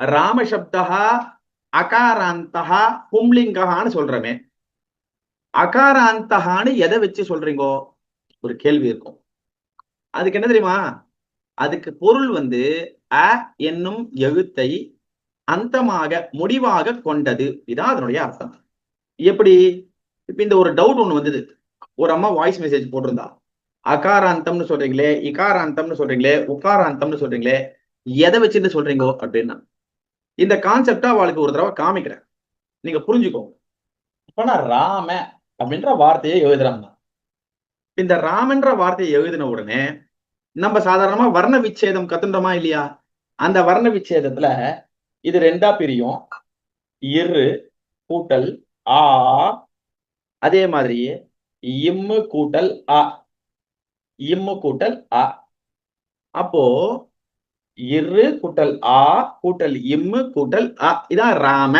ராமசப்தா அகாராந்தகா பும்லிங்ககான்னு சொல்றமே. அகாராந்தகான்னு எதை வச்சு சொல்றீங்கோ? ஒரு கேள்வி இருக்கும். அதுக்கு என்ன தெரியுமா? அதுக்கு பொருள் வந்து அ என்னும் எழுத்தை அந்தமாக முடிவாக கொண்டது. இதான் அதனுடைய அர்த்தம். எப்படி? இப்ப இந்த ஒரு டவுட் ஒண்ணு வந்தது. ஒரு அம்மா வாய்ஸ் மெசேஜ் போட்டிருந்தா. அகாராந்தம்னு சொல்றீங்களே இகாராந்தம்னு சொல்றீங்களே உக்காராந்தம்னு சொல்றீங்களே எதை வச்சுட்டு சொல்றீங்கோ? அப்படின்னா இந்த கான்செப்டா அவளுக்கு ஒரு தடவை காமிக்கிறேன். நீங்க புரிஞ்சுக்கோங்க. இப்ப நான் ராம அப்படின்ற வார்த்தையை எழுதுறாங்க இந்த ராமன்ற வார்த்தையை எழுதின உடனே நம்ம சாதாரணமா வர்ண விச்சேதம் கத்துட்டோமா இல்லையா? அந்த வர்ண விச்சேதத்துல இது ரெண்டா பிரியும். இரு கூட்டல் ஆ. அதே மாதிரி இம்மு கூட்டல் அ. இம்மு கூட்டல் அ. அப்போ இரு கூட்டல் ஆ கூட்டல் இம்மு கூட்டல் அ. இதான் ராம.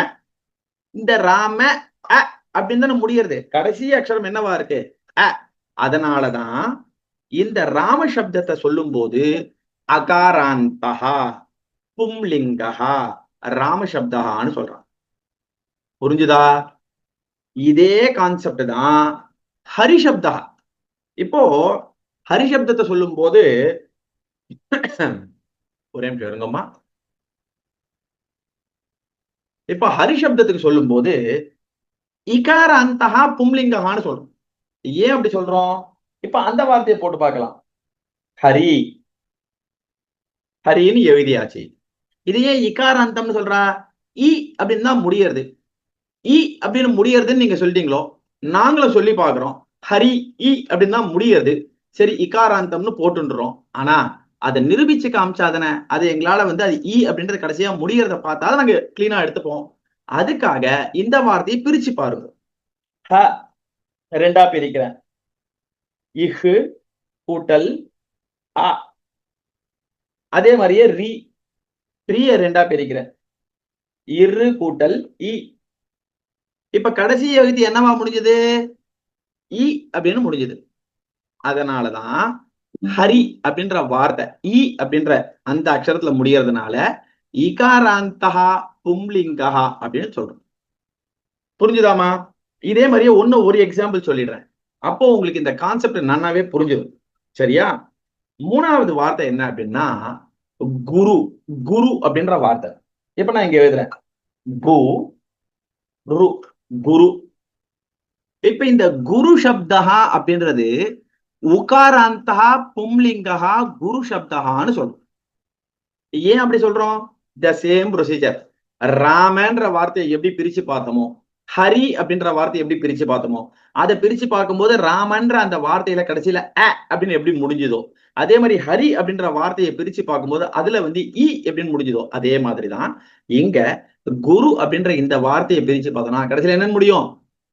இந்த ராம அ அப்படின்னு தானே முடியறது. கடைசி அக்ஷரம் என்னவா இருக்கு? அ. அதனாலதான் இந்த ராம சப்தத்தை சொல்லும் போது அகாராந்தகா பும்லிங்கஹா ராம சப்தகான்னு சொல்றான். புரிஞ்சுதா? இதே கான்செப்ட் தான் ஹரிசப்தா இப்போ ஹரிசப்தத்தை சொல்லும் போது ஒரே நிமிஷம் இருங்கம்மா. இப்ப ஹரிசப்தத்துக்கு சொல்லும் போது இகார அந்தகா பும்லிங்ககான்னு சொல்றோம். ஏன் அப்படி சொல்றோம்? இப்ப அந்த வார்த்தையை போட்டு பார்க்கலாம். ஹரி. ஹரின்னு எழுதியாச்சு. இது ஏன் இகார அந்தம்னு சொல்றா? இ அப்படின்னு தான் முடியறது. இ அப்படின்னு முடியறதுன்னு நீங்க சொல்லிட்டீங்களோ நாங்களும் சொல்லி பாக்குறோம் ஹரி இ அப்படின்னு தான் முடியறது. சரி இகாராந்தம்னு போட்டுன்றோம். ஆனா அதை நிரூபிச்சு காமிச்சாதானே? அது எங்களால வந்து அது இ அப்படின்றது கடைசியா முடிகிறத பார்த்தா நாங்க கிளீனா எடுத்துப்போம். அதுக்காக இந்த வார்த்தையை பிரிச்சு பாருங்க. ஹ ரெண்டா பிரிக்கிறேன். இஹு கூட்டல் அ. அதே மாதிரியே ரி ரிய ரெண்டா பிரிக்கிறேன். இரு கூட்டல் இ. இப்ப கடைசி வகுதி என்னவா முடிஞ்சது? இ அப்படின்னு முடிஞ்சது. அதனாலதான் ஹரி அப்படின்ற வார்த்தை இ அப்படின்ற அந்த அக்ஷரத்துல முடியறதுனால இகாராந்தகா பும்லிங்கஹா அப்படின்னு சொல்றோம். புரிஞ்சுதாமா இதே மாதிரியே ஒண்ணு ஒரு எக்ஸாம்பிள் சொல்லிடுறேன். அப்போ உங்களுக்கு இந்த கான்செப்ட் நன்னாவே புரிஞ்சுது. சரியா? மூணாவது வார்த்தை என்ன அப்படின்னா குரு குரு அப்படின்ற வார்த்தை. இப்ப நான் இங்க எழுதுறேன். கு ரு குரு. இப்ப இந்த குரு சப்தஹா அப்படின்றது உகாராந்தா பும்லிங்கஹா குரு சப்தஹான்னு சொல்றோம். ஏன் அப்படி சொல்றோம்? த சேம் ப்ரொசீஜர் ராமன்ற வார்த்தையை எப்படி பிரிச்சு பார்த்தோமோ ஹரி அப்படின்ற வார்த்தையை எப்படி பிரிச்சு பார்த்தோமோ அதை பிரிச்சு பார்க்கும்போது ராமன்ற அந்த வார்த்தையில கடைசியில அ அப்படின்னு எப்படி முடிஞ்சுதோ அதே மாதிரி ஹரி அப்படின்ற வார்த்தையை பிரிச்சு பார்க்கும்போது அதுல வந்து இ எப்படின்னு முடிஞ்சுதோ அதே மாதிரிதான் இங்க குரு அப்படின்ற இந்த வார்த்தையை பிரிச்சு பார்த்தோம்னா கடைசியில என்ன முடியும்?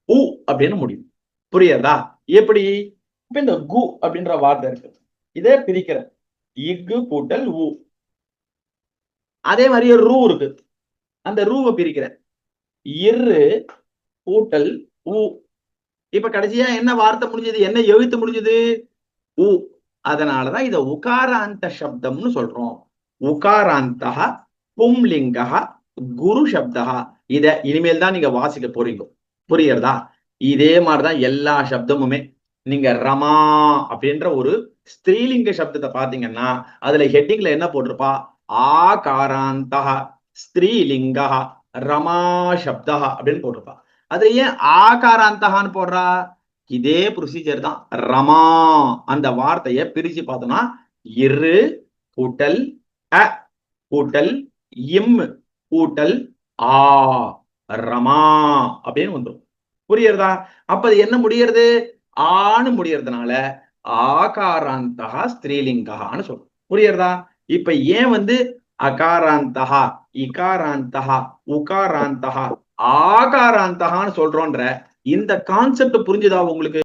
உ அப்படின்னு முடியும். புரியுதா? எப்படி? இப்ப இந்த கு அப்படின்ற வார்த்தை இருக்கு இதே பிரிக்கிற இக்கு கூட்டல் உ. அதே மாதிரி ரூ இருக்கு அந்த ரூவை பிரிக்கிற இரு கூட்டல் உ. இப்ப கடைசியா என்ன வார்த்தை முடிஞ்சது? என்ன எழுத்து முடிஞ்சது? உ. அதனாலதான் இத உகாராந்த சப்தம்னு சொல்றோம். உகாராந்தா பும்லிங்கா குரு சப்தா இத இனிமேல் தான் நீங்க வாசிக்க போறீங்க. புரியறதா இதே மாதிரிதான் எல்லா சப்தமுமே நீங்க ரமா அப்படின்ற ஒரு ஸ்திரீலிங்க சப்தத்தை பாத்தீங்கன்னா அதுல ஹெட்டிங்ல என்ன போட்டிருப்பா? ஆகாராந்தா ஸ்திரீலிங்கா ரமா சப்தா அப்படின்னு போட்டிருப்பா. அது ஏன் ஆகாராந்தகான்னு போடுறா? இதே ப்ரொசீஜர் தான் ரமா அந்த வார்த்தைய பிரிச்சு பார்த்தோம்னா இரு கூட்டல் அ கூட்டல் இம் கூட்டல் ஆ ரமா அப்படின்னு வந்துடும் புரியுறதா? அப்ப அது என்ன முடியறது? ஆன்னு முடியறதுனால ஆகாராந்தகா ஸ்திரீலிங்ககான்னு சொல்றோம். புரியுறதா? இப்ப ஏன் வந்து அகாராந்தகா இகாராந்தகா உகாராந்தகா ஆகாராந்தகான்னு சொல்றோன்ற இந்த கான்செப்ட் புரிஞ்சுதா உங்களுக்கு?